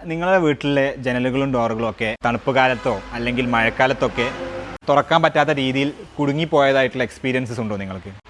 നിങ്ങളുടെ വീട്ടിലെ ജനലുകളും ഡോറുകളും ഒക്കെ തണുപ്പ് കാലത്തോ അല്ലെങ്കിൽ മഴക്കാലത്തൊക്കെ തുറക്കാൻ പറ്റാത്ത രീതിയിൽ കുടുങ്ങിപ്പോയതായിട്ടുള്ള എക്സ്പീരിയൻസസ് ഉണ്ടോ നിങ്ങൾക്ക്?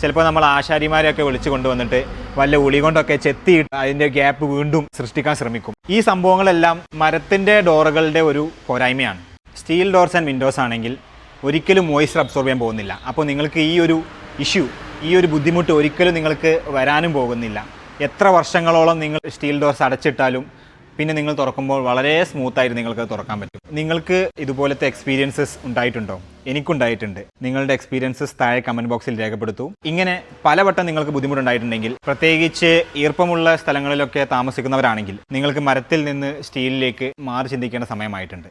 ചിലപ്പോൾ നമ്മൾ ആശാരിമാരെയൊക്കെ വിളിച്ചു കൊണ്ടുവന്നിട്ട് വല്ല ഉളി കൊണ്ടൊക്കെ ചെത്തിയിട്ട് അതിന്റെ ഗ്യാപ്പ് വീണ്ടും സൃഷ്ടിക്കാൻ ശ്രമിക്കും. ഈ സംഭവങ്ങളെല്ലാം മരത്തിന്റെ ഡോറുകളുടെ ഒരു പോരായ്മയാണ്. സ്റ്റീൽ ഡോർസ് ആൻഡ് വിൻഡോസ് ആണെങ്കിൽ ഒരിക്കലും മോയ്സ്ചർ അബ്സോർബ് ചെയ്യാൻ പോകുന്നില്ല. അപ്പോൾ നിങ്ങൾക്ക് ഈ ഒരു ഇഷ്യൂ ഈ ഒരു ബുദ്ധിമുട്ട് ഒരിക്കലും നിങ്ങൾക്ക് വരാനും പോകുന്നില്ല. എത്ര വർഷങ്ങളോളം നിങ്ങൾ സ്റ്റീൽ ഡോർസ് അടച്ചിട്ടാലും പിന്നെ നിങ്ങൾ തുറക്കുമ്പോൾ വളരെ സ്മൂത്തായിട്ട് നിങ്ങൾക്ക് തുറക്കാൻ പറ്റും. നിങ്ങൾക്ക് ഇതുപോലത്തെ എക്സ്പീരിയൻസസ് ഉണ്ടായിട്ടുണ്ടോ? എനിക്കുണ്ടായിട്ടുണ്ട്. നിങ്ങളുടെ എക്സ്പീരിയൻസസ് താഴെ കമന്റ് ബോക്സിൽ രേഖപ്പെടുത്തൂ. ഇങ്ങനെ പലവട്ടം നിങ്ങൾക്ക് ബുദ്ധിമുട്ടുണ്ടായിട്ടുണ്ടെങ്കിൽ പ്രത്യേകിച്ച് ഈർപ്പമുള്ള സ്ഥലങ്ങളിലൊക്കെ താമസിക്കുന്നവരാണെങ്കിൽ നിങ്ങൾക്ക് മരത്തിൽ നിന്ന് സ്റ്റീലിലേക്ക് മാറി ചിന്തിക്കേണ്ട സമയമായിട്ടുണ്ട്.